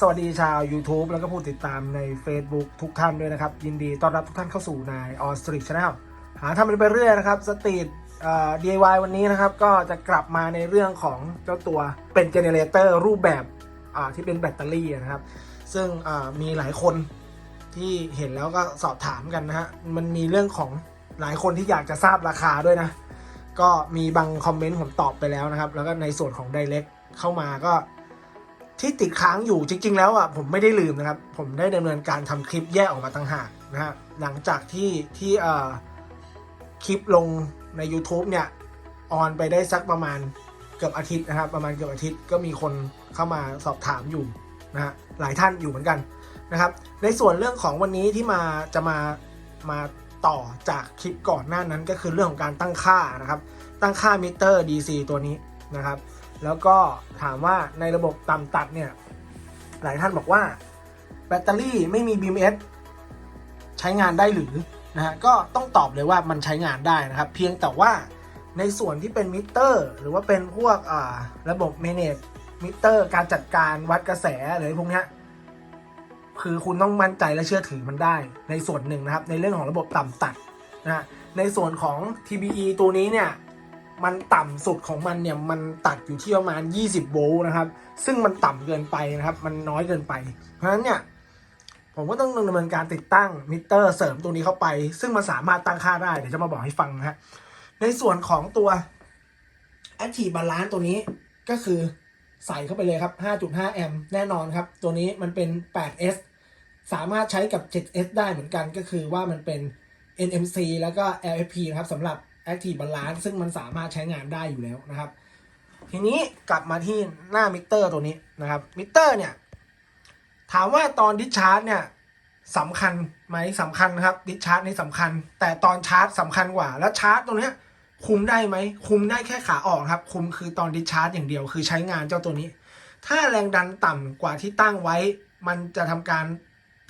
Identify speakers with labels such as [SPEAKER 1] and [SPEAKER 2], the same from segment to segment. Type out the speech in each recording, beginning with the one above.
[SPEAKER 1] สวัสดีชาว YouTube แล้วก็ผู้ติดตามใน Facebook ทุกท่านด้วยนะครับ ยินดีต้อนรับทุกท่านเข้าสู่นายออสตรีทชาแนลหาทำไปเรื่อยนะครับสตรีท DIY วันนี้นะครับ ก็จะกลับมาในเรื่องของเจ้าตัวเป็นเจเนเรเตอร์รูปแบบอ่าที่เป็นแบตเตอรี่นะครับ ซึ่งมีหลายคนที่เห็นแล้วก็สอบถามกันนะฮะมันมีเรื่องของหลายคนที่อยากจะทราบราคาด้วยนะ ก็มีบางคอมเมนต์ผมตอบไปแล้วนะครับ แล้วก็ในส่วนของ Direct เข้ามาก็ ที่ติดค้างอยู่จริง ๆ แล้วอะผมไม่ได้ลืมนะครับ ผมได้ดำเนินการทำคลิปแยกออกมาต่างหากนะฮะหลังจากที่ที่เอ่อคลิปลงใน YouTube เนี่ยออนไปได้สักประมาณเกือบอาทิตย์นะครับ ประมาณเกือบอาทิตย์ก็มีคนเข้ามาสอบถามอยู่นะฮะหลายท่านอยู่เหมือนกันนะครับ ในส่วนเรื่องของวันนี้ที่มาจะมามาต่อจากคลิปก่อนหน้านั้นก็คือเรื่องของการตั้งค่านะครับ ตั้งค่ามิเตอร์ DC ตัวนี้นะครับ แล้วก็ถามว่าในระบบต่ำตัดเนี่ย หลายท่านบอกว่า แบตเตอรี่ไม่มี BMS ใช้งานได้หรือนะฮะก็ต้องตอบเลยว่ามันใช้งานได้นะครับ เพียงแต่ว่าในส่วนที่เป็นมิเตอร์ หรือว่าเป็นพวกอ่าระบบ manage มิเตอร์ การจัดการวัดกระแสหรือพวกนี้คือคุณต้องมั่นใจและเชื่อถือมันได้ ในส่วนหนึ่งนะครับ ในเรื่องของระบบต่ำตัดนะในส่วนของ TBE ตัวนี้เนี่ย มันต่ำสุดของมันเนี่ยมันตัดอยู่ที่ประมาณ 20 โวลต์นะครับ ซึ่งมันต่ำเกินไปนะครับ มันน้อยเกินไป เพราะฉะนั้นเนี่ยผมก็ต้องดำเนินการติดตั้งมิเตอร์เสริมตัวนี้เข้าไป ซึ่งมันสามารถตั้งค่าได้เดี๋ยวจะมาบอกให้ฟังนะฮะในส่วนของตัว Active Balance ตัวนี้ก็คือใส่เข้าไปเลยครับ 5.5 แอมป์แน่นอนครับ ตัวนี้มันเป็น 8S สามารถใช้กับ 7S ได้เหมือนกันก็คือว่ามันเป็น NMC แล้วก็ LFP นะครับสำหรับ Active Balance ซึ่งมันสามารถใช้งานได้อยู่แล้วนะครับ ทีนี้กลับมาที่หน้ามิเตอร์ตัวนี้นะครับมิเตอร์เนี่ยถามว่าตอนดิชาร์จเนี่ยสำคัญไหมสำคัญนะครับดิชาร์จนี่สำคัญ แต่ตอนชาร์จสำคัญกว่า แล้วชาร์จตรงนี้คุมได้ไหมคุมได้แค่ขาออกครับคุมคือตอนดิชาร์จอย่างเดียวคือใช้งานเจ้าตัวนี้ ถ้าแรงดันต่ำกว่าที่ตั้งไว้ มันจะทำการ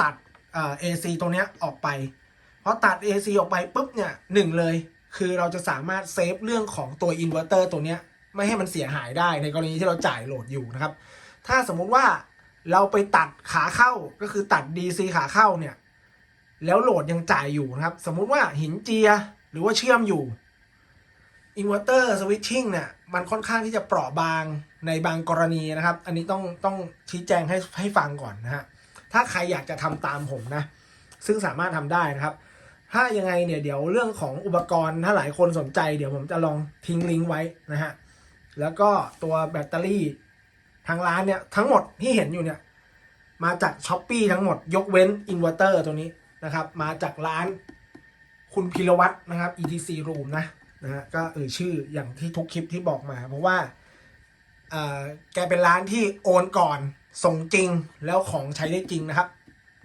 [SPEAKER 1] ตัดเอ่อ AC ตรงนี้ออกไปพอตัด AC ออกไปปุ๊บเนี่ยหนึ่งเลย คือเราจะสามารถเซฟเรื่องของตัวอินเวอร์เตอร์ตัวเนี้ยไม่ให้มันเสียหายได้ในกรณีที่เราจ่ายโหลดอยู่นะครับ ถ้าสมมุติว่าเราไปตัดขาเข้าก็คือตัด DC ขาเข้าเนี่ย แล้วโหลดยังจ่ายอยู่นะครับ สมมุติว่าหินเจียหรือว่าเชื่อมอยู่อินเวอร์เตอร์สวิตชิ่งเนี่ยมันค่อนข้างที่จะเปราะบางในบางกรณีนะครับ อันนี้ต้องต้องชี้แจงให้ให้ฟังก่อนนะฮะถ้าใครอยากจะทำตามผมนะ ซึ่งสามารถทำได้นะครับ ถ้ายังไงเนี่ยเดี๋ยวเรื่องของอุปกรณ์ถ้าหลายคนสนใจเดี๋ยวผมจะลองทิ้งลิงก์ไว้นะฮะ แล้วก็ตัวแบตเตอรี่ทางร้านเนี่ยทั้งหมดที่เห็นอยู่เนี่ยมาจากช้อปปีทั้งหมดยกเว้นอินเวอร์เตอร์ตัวนี้นะครับ มาจากร้านคุณพิรวัตรนะครับ ETC Room นะนะฮะก็เอ่ยชื่ออย่างที่ทุกคลิปที่บอกมา เพราะว่าเอ่อแกเป็นร้านที่โอนก่อนส่งจริงแล้วของใช้ได้จริงนะครับ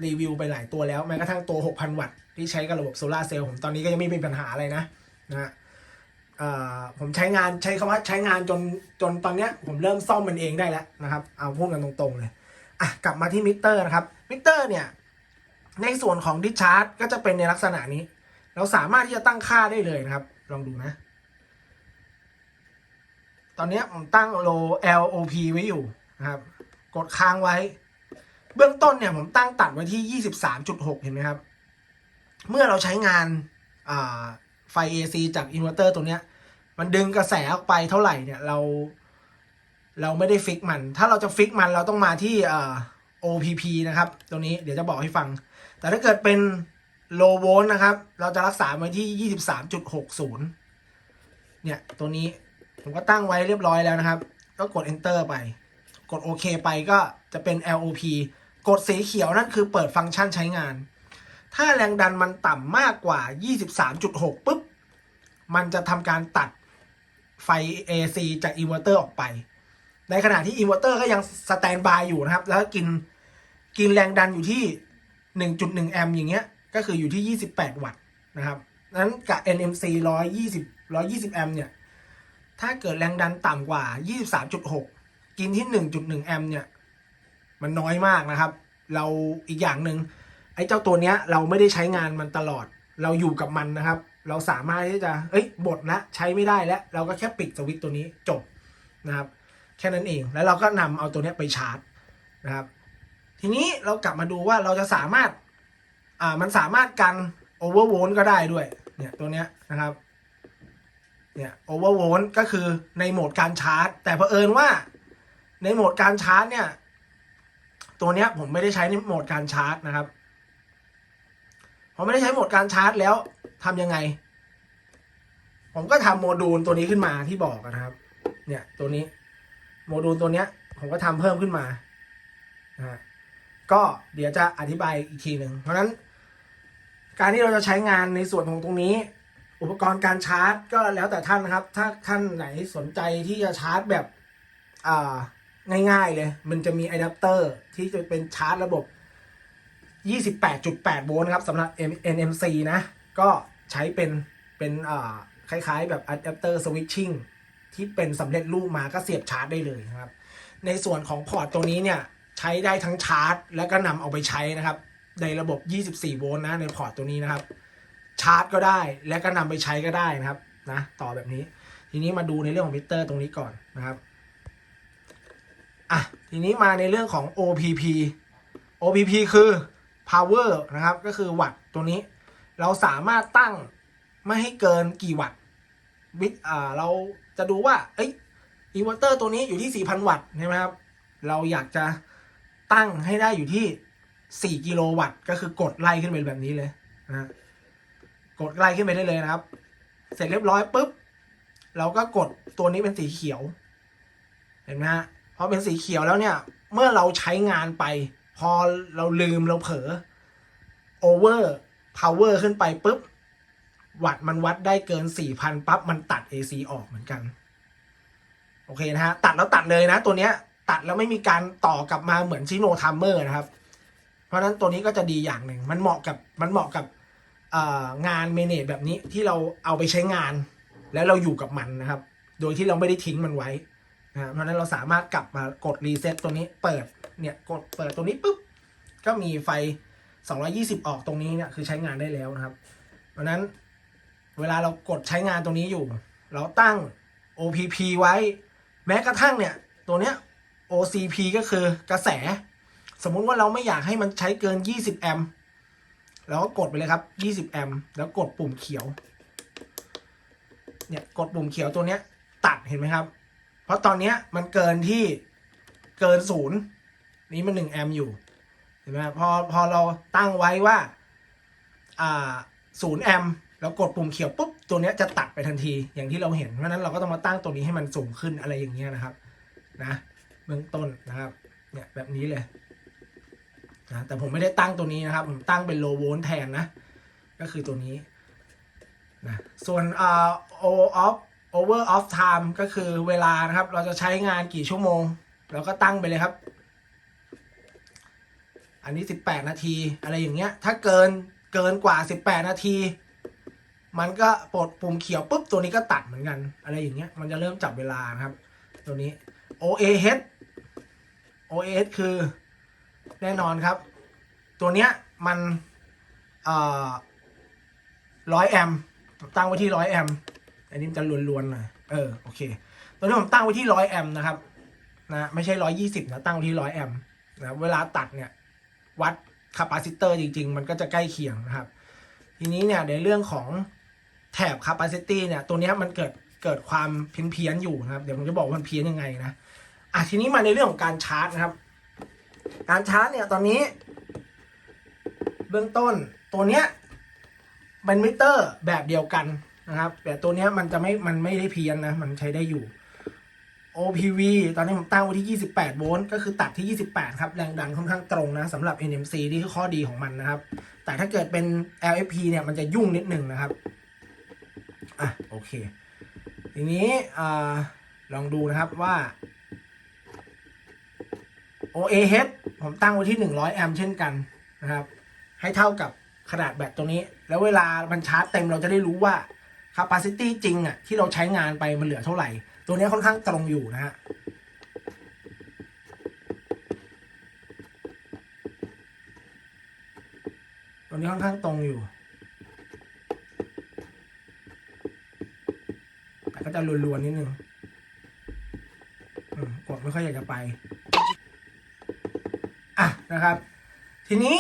[SPEAKER 1] รีวิวไปหลายตัวแล้วแม้กระทั่งตัว 6,000 วัตต์ ที่ใช้กับระบบโซลาร์เซลล์ผมตอนนี้ก็ยังไม่มีปัญหาอะไรนะนะฮะผมใช้งานใช้คำว่าใช้งานจนจนตอนเนี้ยผมเริ่มซ่อมมันเองได้แล้วนะครับ เอาพูดกันตรงๆเลยอะกลับมาที่มิเตอร์นะครับมิเตอร์เนี่ยในส่วนของดิชาร์จก็จะเป็นในลักษณะนี้ เราสามารถที่จะตั้งค่าได้เลยนะครับ ลองดูนะ ตอนนี้ผมตั้ง low LOP ไว้อยู่นะครับ กดค้างไว้ เบื้องต้นเนี่ยผมตั้งตัดไว้ที่ 23.6 เห็นไหมครับ เมื่อเราใช้งานไฟ AC จากอินเวอร์เตอร์ตัวเนี้ย มันดึงกระแสออกไปเท่าไหร่เนี่ยเรา เราไม่ได้ฟิกมัน ถ้าเราจะฟิกมันเราต้องมาที่ OPP นะครับ ตรงนี้เดี๋ยวจะบอกให้ฟัง แต่ถ้าเกิดเป็น low volt นะครับ เราจะรักษาไว้ที่ 23.60 เนี่ย ตัวนี้ผมก็ตั้งไว้เรียบร้อยแล้วนะครับ ก็กด enter ไป กดโอเคไปก็จะเป็น LOP กดสีเขียวนั่นคือเปิดฟังก์ชันใช้งาน ถ้าแรงดันมันต่ำมากกว่า 23.6ปุ๊บ มันจะทำการตัดไฟ AC จากอินเวอร์เตอร์ออกไป ในขณะที่อินเวอร์เตอร์ก็ยังสแตนบายอยู่นะครับ แล้วกินกินแรงดันอยู่ที่ 1.1 แอมป์อย่างเงี้ย ก็คืออยู่ที่ 28 วัตต์นะครับนั้นกับ NMC 120 120 แอมป์เนี่ย ถ้าเกิดแรงดันต่ำกว่า 23.6 กินที่ 1.1 แอมป์เนี่ย มันน้อยมากนะครับ เราอีกอย่างหนึ่ง ไอ้เจ้าตัวเนี้ยเราไม่ได้ใช้งานมันตลอด เราอยู่กับมันนะครับ เราสามารถที่จะเอ้ยบทละใช้ไม่ได้แล้ว เราก็แค่ปิดสวิตตัวนี้จบนะครับ แค่นั้นเองแล้วเราก็นำเอาตัวเนี้ยไปชาร์จนะครับ ทีนี้เรากลับมาดูว่าเราจะสามารถอ่ามันสามารถกันโอเวอร์โวลต์ก็ได้ด้วยเนี่ยตัวเนี้ยนะครับเนี่ยโอเวอร์โวลต์ก็คือในโหมดการชาร์จ แต่เผอิญว่าในโหมดการชาร์จเนี่ยตัวเนี้ยผมไม่ได้ใช้ในโหมดการชาร์จนะครับ ผมไม่ได้ใช้โหมดการชาร์จแล้วทำยังไง ผมก็ทำโมดูลตัวนี้ขึ้นมาที่บอกนะครับ เนี่ยตัวนี้ โมดูลตัวเนี้ย ผมก็ทำเพิ่มขึ้นมานะก็เดี๋ยวจะอธิบายอีกทีหนึ่งเพราะนั้น การที่เราจะใช้งานในส่วนของตรงนี้ อุปกรณ์การชาร์จ ก็แล้วแต่ท่านนะครับ ถ้าท่านไหนสนใจที่จะชาร์จแบบง่ายๆเลย มันจะมีอะแดปเตอร์ที่จะเป็นชาร์จระบบ 28.8 โวลต์ครับสำหรับ NMC นะ ก็ใช้เป็นเป็นคล้ายๆ แบบอะแดปเตอร์สวิตชิ่งที่เป็นสำเร็จรูปมาก็เสียบชาร์จได้เลยนะครับ ในส่วนของพอร์ตตัวนี้เนี่ยใช้ได้ทั้งชาร์จ แล้วก็นำเอาไปใช้นะครับ ในระบบ 24 โวลต์นะในพอร์ตตัวนี้นะครับ ชาร์จก็ได้และก็นำไปใช้ก็ได้นะครับนะต่อแบบนี้ ทีนี้มาดูในเรื่องของมิเตอร์ตรงนี้ก่อนนะครับอะทีนี้มาในเรื่องของ OPP OPP คือ power นะครับ ก็คือวัตต์ตัวนี้ เราสามารถตั้งไม่ให้เกินกี่วัตต์วิอ่าเราจะดูว่าเอ้ยอินเวอร์เตอร์ตัวนี้อยู่ที่ 4,000 วัตต์ใช่ไหมครับ เราอยากจะตั้งให้ได้อยู่ที่ 4 กิโลวัตต์ ก็คือกดไล่ขึ้นไปแบบนี้เลยนะกดไล่ขึ้นไปได้เลยนะครับ เสร็จเรียบร้อยปุ๊บ เราก็กดตัวนี้เป็นสีเขียว เห็นไหมฮะพอเป็นสีเขียวแล้วเนี่ย เมื่อเราใช้งานไป พอเราลืมเราเผลอ over power ขึ้นไปปุ๊บ วัตต์มันวัดได้เกิน 4,000ปั๊บมันตัด AC ออกเหมือนกัน โอเคนะฮะ ตัดแล้วตัดเลยนะ ตัวเนี้ย ตัดแล้วไม่มีการต่อกลับมาเหมือนชิโนทัมเมอร์นะครับ เพราะนั้นตัวนี้ก็จะดีอย่างหนึ่ง มันเหมาะกับมันเหมาะกับงานเมเนจแบบนี้ที่เราเอาไปใช้งาน แล้วเราอยู่กับมันนะครับ โดยที่เราไม่ได้ทิ้งมันไว้ นะเพราะนั้นเราสามารถกลับมากดรีเซ็ตตัวนี้เปิดเนี่ยกดเปิดตัวนี้ปุ๊บก็มีไฟ 220 ออกตรงนี้เนี่ยคือใช้งานได้แล้วนะครับ เพราะนั้นเวลาเรากดใช้งานตรงนี้อยู่ เราตั้ง OPP ไว้ แม้กระทั่งเนี่ยตัวเนี้ย OCP ก็คือกระแส สมมุติว่าเราไม่อยากให้มันใช้เกิน 20 แอมป์แล้วก็กดไปเลยครับ 20 แอมป์แล้วกดปุ่มเขียว เนี่ยกดปุ่มเขียวตัวเนี้ยตัดเห็นไหมครับ เพราะตอนเนี้ยมันเกินที่เกินศูนย์นี้มันหนึ่งแอมป์อยู่เห็นไหมพอพอเราตั้งไว้ว่าอ่าศูนย์แอมป์แล้วกดปุ่มเขียวปุ๊บตัวเนี้ยจะตัดไปทันทีอย่างที่เราเห็น เพราะฉะนั้นเราก็ต้องมาตั้งตัวนี้ให้มันสูงขึ้นอะไรอย่างเงี้ยนะครับ นะเบื้องต้นนะครับเนี่ยแบบนี้เลยนะแต่ผมไม่ได้ตั้งตัวนี้นะครับ ผมตั้งเป็น low volt แทนนะ ก็คือตัวนี้นะส่วนอ่า o off over off time ก็คือเวลานะครับ เราจะใช้งานกี่ชั่วโมง เราก็ตั้งไปเลยครับ อันนี้ 18 นาที อะไรอย่างเงี้ย ถ้าเกินเกินกว่า 18 นาที มันก็ปลดปุ่มเขียวปุ๊บ ตัวนี้ก็ตัดเหมือนกัน อะไรอย่างเงี้ย มันจะเริ่มจับเวลานะครับ ตัวนี้ OAH OAH คือแน่นอนครับ ตัวเนี้ยมันร้อยแอมตั้งไว้ที่ร้อยแอม นนี้มันจะลวนๆหน่อยเออโอเค ตัวนี้ผมตั้งไว้ที่ร้อยแอมป์นะครับนะไม่ใช่ร้อยยี่สิบนะตั้งไว้ที่ร้อยแอมป์นะเวลาตัดเนี่ยวัดคาปาซิเตอร์จริง ๆ มันก็จะใกล้เคียงนะครับ ทีนี้เนี่ยในเรื่องของแถบคาปาซิตี้เนี่ยตัวนี้มันเกิดเกิดความเพี้ยนเพียนๆอยู่นะครับ เดี๋ยวผมจะบอกมันเพี้ยนยังไงนะอะทีนี้มาในเรื่องของการชาร์จนะครับ การชาร์จเนี่ยตอนนี้ เบื้องต้นตัวเนี้ยเป็นมิเตอร์แบบเดียวกัน นะครับ แต่ตัวเนี้ยมันจะไม่มันไม่ได้เพี้ยนนะ มันใช้ได้อยู่ OPV ตอนนี้ผมตั้งไว้ที่ 28 โวลต์ก็คือตัดที่ 28 ครับ แรงดันค่อนข้างตรงนะสำหรับ NMC นี่คือข้อดีของมันนะครับ แต่ถ้าเกิดเป็น LFP เนี่ยมันจะยุ่งนิดหนึ่งนะครับ อะ โอเค ทีนี้อลองดูนะครับว่า OAH ผมตั้งไว้ที่ 100 แอมป์เช่นกันนะครับ ให้เท่ากับขนาดแบตตัวนี้ แล้วเวลามันชาร์จเต็มเราจะได้รู้ว่า capacity จริงอะที่เราใช้งานไปมันเหลือเท่าไหร่ ตัวนี้ค่อนข้างตรงอยู่นะฮะตัวนี้ค่อนข้างตรงอยู่แต่ก็จะรวนๆนิดนึงกดไม่ค่อยอยากจะไป อะนะครับ ทีนี้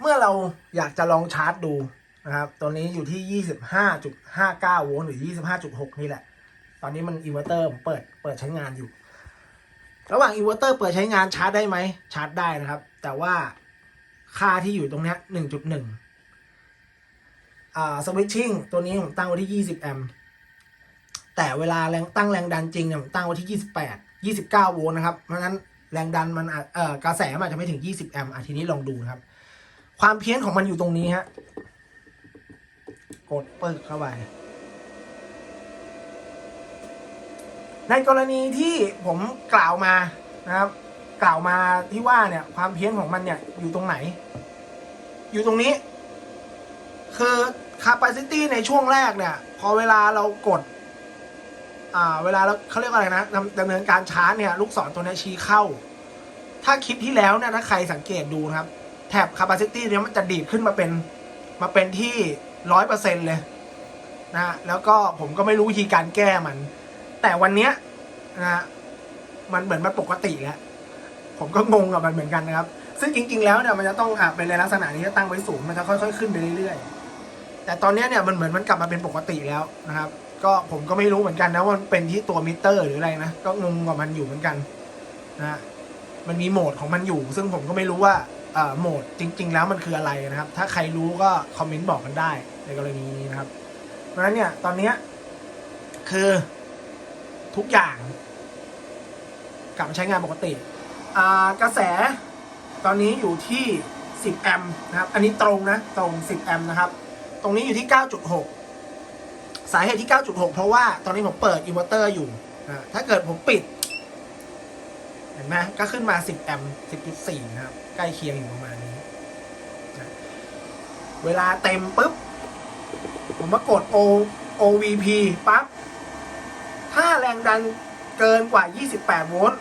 [SPEAKER 1] เมื่อเราอยากจะลองชาร์จดู นะครับตัวนี้อยู่ที่ 25.59 โวลต์หรือ 25.6 นี่แหละ ตอนนี้มันอินเวอร์เตอร์ผมเปิดเปิดใช้งานอยู่ ระหว่างอินเวอร์เตอร์เปิดใช้งานชาร์จได้ไหมชาร์จได้นะครับ แต่ว่าค่าที่อยู่ตรงนี้ 1.1 อ่าสวิตชิ่งตัวนี้ผมตั้งไว้ที่ 20 แอมป์แต่เวลาแรงตั้งแรงดันจริงเนี่ยผมตั้งไว้ที่ 28 29 โวลต์นะครับ เพราะนั้นแรงดันมันเอ่อกระแสมันอาจจะไม่ถึง 20 แอมป์อะทีนี้ลองดูนะครับ ความเพี้ยนของมันอยู่ตรงนี้ฮะ กดเปิดเข้าไป ในกรณีที่ผมกล่าวมานะครับ กล่าวมาที่ว่าเนี่ย ความเพี้ยนของมันเนี่ยอยู่ตรงไหน อยู่ตรงนี้ คือ capacity ในช่วงแรกเนี่ย พอเวลาเรากด อ่า เวลาเราเขาเรียกว่าอะไรนะดำเนินการชาร์จเนี่ย ลูกศรตัวเนี้ชี้เข้า ถ้าคลิปที่แล้วเนี่ยถ้าใครสังเกตดูนะครับ แถบ capacity เนี่ยมันจะดีดขึ้นมาเป็นมาเป็นที่ ร้อยเปอร์เซ็นเลยนะฮะแล้วก็ผมก็ไม่รู้วิธีการแก้มัน แต่วันเนี้ยนะฮะมันเหมือนมันปกติแล้วผมก็งงกับมันเหมือนกันนะครับ ซึ่งจริง ๆ แล้วเนี่ยมันจะต้องอะเป็นในลักษณะนี้ถ้าตั้งไว้สูงมันจะค่อย ๆ ขึ้นไปเรื่อยๆ แต่ตอนเนี้ยเนี่ยมันเหมือนมันกลับมาเป็นปกติแล้วนะครับ ก็ผมก็ไม่รู้เหมือนกันนะว่ามันเป็นที่ตัวมิเตอร์หรืออะไรนะ ก็งงกับมันอยู่เหมือนกันนะฮะมันมีโหมดของมันอยู่ ซึ่งผมก็ไม่รู้ว่า โหมดจริง ๆ แล้วมันคืออะไรนะครับ ถ้าใครรู้ก็คอมเมนต์บอกกันได้ในกรณีนี้นะครับเพราะฉะนั้นเนี่ยตอนเนี้ยคือทุกอย่าง กลับมาใช้งานปกติกระแสตอนนี้อยู่ที่ 10 แอมป์นะครับ อันนี้ตรงนะตรง 10 แอมป์นะครับ ตรงนี้อยู่ที่ 9.6 สาเหตุที่ 9.6 เพราะว่าตอนนี้ผมเปิดอินเวอร์เตอร์อยู่ ถ้าเกิดผมปิด เห็นไหมก็ขึ้นมา 10 แอมป์10.4 นะครับ ใกล้เคียงอยู่ประมาณนี้นะเวลาเต็มปุ๊บ ผมมากด O OVP ปั๊บ ถ้าแรงดันเกินกว่า 28 โวลต์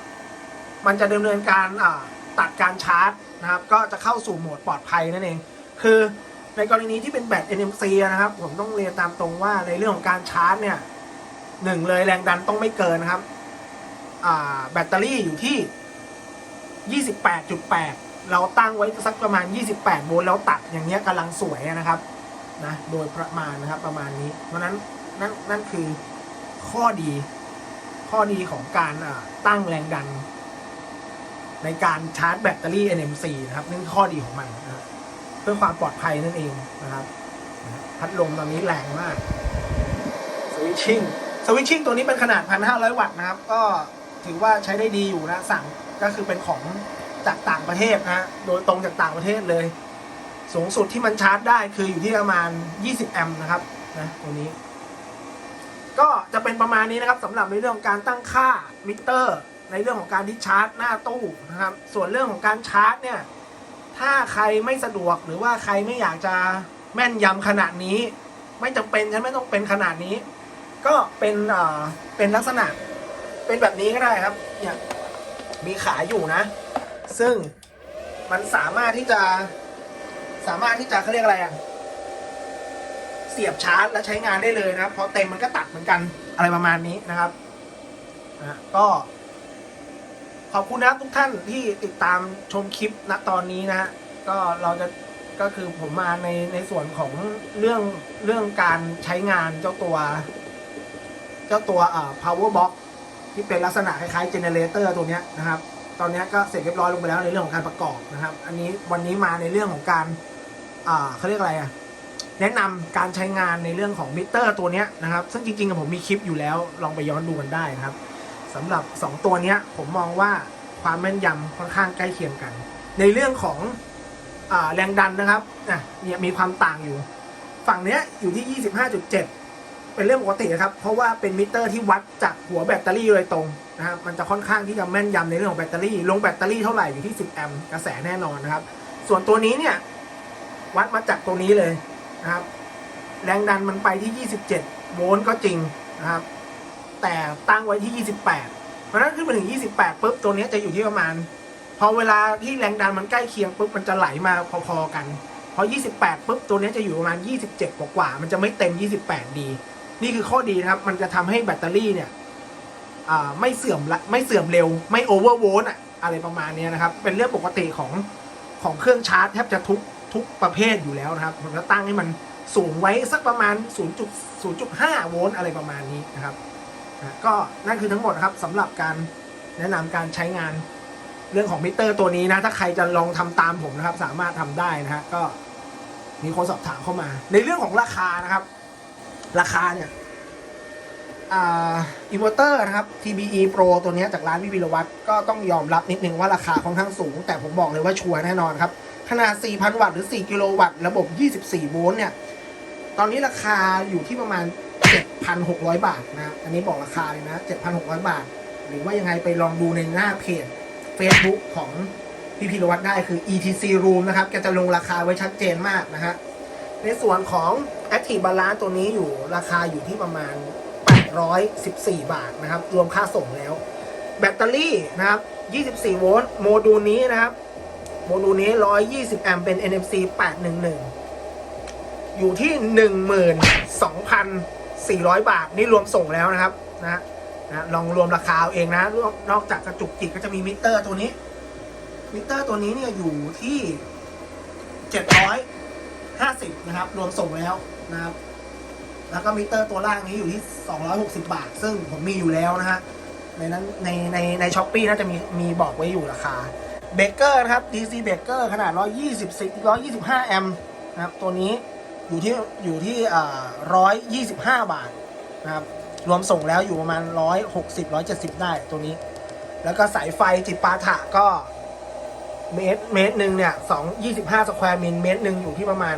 [SPEAKER 1] มันจะดำเนินการตัดการชาร์จนะครับ ก็จะเข้าสู่โหมดปลอดภัยนั่นเอง คือในกรณีที่เป็นแบต NMC นะครับ ผมต้องเรียนตามตรงว่าในเรื่องของการชาร์จเนี่ยหนึ่งเลยแรงดันต้องไม่เกินนะครับ แบตเตอรี่อยู่ที่ 28.8 เราตั้งไว้สักประมาณ 28 โวลต์แล้วตัดอย่างเงี้ยกำลังสวยนะครับนะโดยประมาณนะครับประมาณนี้ เพราะนั้นนั่นนั่นคือข้อดีข้อดีของการตั้งแรงดัน ในการชาร์จแบตเตอรี่ NMC นะครับนั่นข้อดีของมันนะเพื่อความปลอดภัยนั่นเองนะครับพัดลมตอนนี้แรงมากสวิตชิ่งสวิตชิ่งตัวนี้เป็นขนาด 1,500 วัตต์นะครับ ก็ ถือว่าใช้ได้ดีอยู่นะสั่งก็คือเป็นของจากต่างประเทศนะโดยตรงจากต่างประเทศเลย สูงสุดที่มันชาร์จได้คืออยู่ที่ประมาณ 20 แอมป์นะครับนะตัวนี้ ก็จะเป็นประมาณนี้นะครับสำหรับในเรื่องของการตั้งค่ามิเตอร์ ในเรื่องของการที่ชาร์จหน้าตู้นะครับ ส่วนเรื่องของการชาร์จเนี่ย ถ้าใครไม่สะดวกหรือว่าใครไม่อยากจะแม่นยำขนาดนี้ ไม่จำเป็นฉันไม่ต้องเป็นขนาดนี้ ก็เป็นเอ่อเป็นลักษณะ เป็นแบบนี้ก็ได้ครับ เนี่ยมีขายอยู่นะ ซึ่งมันสามารถที่จะ สามารถที่จะเขาเรียกอะไรอะเสียบชาร์จ และใช้งานได้เลยนะครับพอเต็มมันก็ตัดเหมือนกันอะไรประมาณนี้นะครับนะก็ขอบคุณนะทุกท่านที่ติดตามชมคลิปณตอนนี้นะฮะก็เราจะก็คือผมมาในในส่วนของเรื่องเรื่องการใช้งานเจ้าตัว เจ้าตัวเอ่อ power box ที่เป็นลักษณะคล้ายๆ generator ตัวนี้นะครับ ตอนนี้ก็เสร็จเรียบร้อยลงไปแล้วในเรื่องของการประกอบนะครับ อันนี้วันนี้มาในเรื่องของการเขาเรียกอะไรอะแนะนำการใช้งานในเรื่องของมิเตอร์ตัวนี้นะครับ ซึ่งจริงๆอะผมมีคลิปอยู่แล้วลองไปย้อนดูกันได้นะครับสำหรับ 2 ตัวนี้ผมมองว่าความแม่นยำค่อนข้างใกล้เคียงกัน ในเรื่องของอแรงดันนะครับเนี่ยมีความต่างอยู่ ฝั่งนี้อยู่ที่ 25.7 เป็นเรื่องปกตินะครับ เพราะว่าเป็นมิเตอร์ที่วัดจากหัวแบตเตอรี่โดยตรงนะครับมันจะค่อนข้างที่จะแม่นยำในเรื่องของแบตเตอรี่ ลงแบตเตอรี่เท่าไหร่อยู่ที่ 10 แอมป์กระแสแน่นอนนะครับ ส่วนตัวนี้เนี่ย วัดมาจากตัวนี้เลยนะครับ แรงดันมันไปที่ 27 โวลต์ก็จริงนะครับ แต่ตั้งไว้ที่ 28 เพราะนั้นขึ้นมาถึง 28ปุ๊บตัวนี้จะอยู่ที่ประมาณ พอเวลาที่แรงดันมันใกล้เคียงปุ๊บมันจะไหลมาพอๆกัน พอ 28ปุ๊บตัวนี้จะอยู่ประมาณ 27 กว่าๆมันจะไม่เต็ม 28 ดี นี่คือข้อดีนะครับ มันจะทำให้แบตเตอรี่เนี่ยไม่เสื่อมละไม่เสื่อมเร็ว ไม่โอเวอร์โวลต์อะไรประมาณนี้นะครับ เป็นเรื่องปกติของของเครื่องชาร์จแทบจะทุกทุกประเภทอยู่แล้วนะครับผมจะตั้งให้มันสูงไว้สักประมาณ 0.0.5 โวลต์อะไรประมาณนี้นะครับก็นั่นคือทั้งหมดนะครับสำหรับการแนะนำการใช้งานเรื่องของมิเตอร์ตัวนี้นะ ถ้าใครจะลองทำตามผมนะครับ สามารถทำได้นะฮะก็มีคนสอบถามเข้ามา ในเรื่องของราคานะครับ ราคาเนี่ยอินเวอร์เตอร์นะครับ TBE Pro ตัวนี้จากร้านวิวิรวัตก็ต้องยอมรับนิดนึงว่าราคาค่อนข้างสูง แต่ผมบอกเลยว่าชัวร์แน่นอนครับ ขนาด 4,000 วัตต์หรือ 4 กิโลวัตต์ระบบ 24 โวลต์เนี่ย ตอนนี้ราคาอยู่ที่ประมาณ 7,600 บาทนะ อันนี้บอกราคาเลยนะ 7,600 บาท หรือว่ายังไงไปลองดูในหน้าเพจ Facebook ของพี่พิรวัตได้คือ ETC Room นะครับแกจะลงราคาไว้ชัดเจนมากนะฮะ ในส่วนของ Active Balance ตัวนี้อยู่ราคาอยู่ที่ประมาณ 814 บาทนะครับ รวมค่าส่งแล้ว แบตเตอรี่นะครับ 24 โวลต์โมดูลนี้นะครับ โมดูลนี้ 120 แอมป์เป็น NMC 811 อยู่ที่ 12,400 บาท นี่รวมส่งแล้วนะครับนะนะลองรวมราคาเอาเองนะ นอกจากกระจุกจิกก็จะมีมิเตอร์ตัวนี้ มิเตอร์ตัวนี้เนี่ยอยู่ที่ 700 50 นะครับ รวมส่งแล้วนะครับ แล้วก็มิเตอร์ตัวล่างนี้อยู่ที่ 260 บาท ซึ่งผมมีอยู่แล้วนะฮะ ในนั้นในในในช้อปปี้น่าจะมีมีบอกไว้อยู่ราคาเบเกอร์นะครับ DC เบเกอร์ขนาด 120 125 แอมป์นะครับ ตัวนี้อยู่ที่อยู่ที่อ่า125 บาทนะครับ รวมส่งแล้วอยู่ประมาณ 160 170 ได้ตัวนี้ แล้วก็สายไฟจิปาถะก็ เมตรเมตรหนึ่งเนี่ยสองยี่สิบห้าสแควร์มิลเมตรหนึ่งอยู่ที่ประมาณ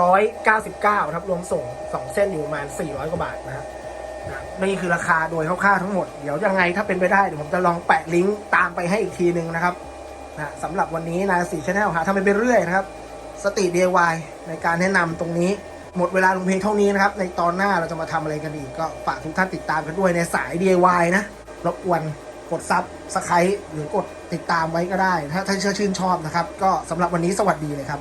[SPEAKER 1] ร้อยเก้าสิบเก้าครับรวมส่งสองเส้นอยู่ประมาณสี่ร้อยกว่าบาทนะนะนี่คือราคาโดยคร่าวๆทั้งหมด เดี๋ยวยังไงถ้าเป็นไปได้เดี๋ยวผมจะลองแปะลิงก์ตามไปให้อีกทีนึงนะครับนะสำหรับวันนี้นาสีชาแนลหาทำไปเรื่อยนะครับ สติ DIY ในการแนะนำตรงนี้หมดเวลาลงเพลงเท่านี้นะครับ ในตอนหน้าเราจะมาทำอะไรกันอีก ก็ฝากทุกท่านติดตามกันด้วยในสาย DIY นะรบกวน กดซับสไครต์หรือกดติดตามไว้ก็ได้ ถ้าถ้าชื่นชอบนะครับ ก็สำหรับวันนี้สวัสดีเลยครับ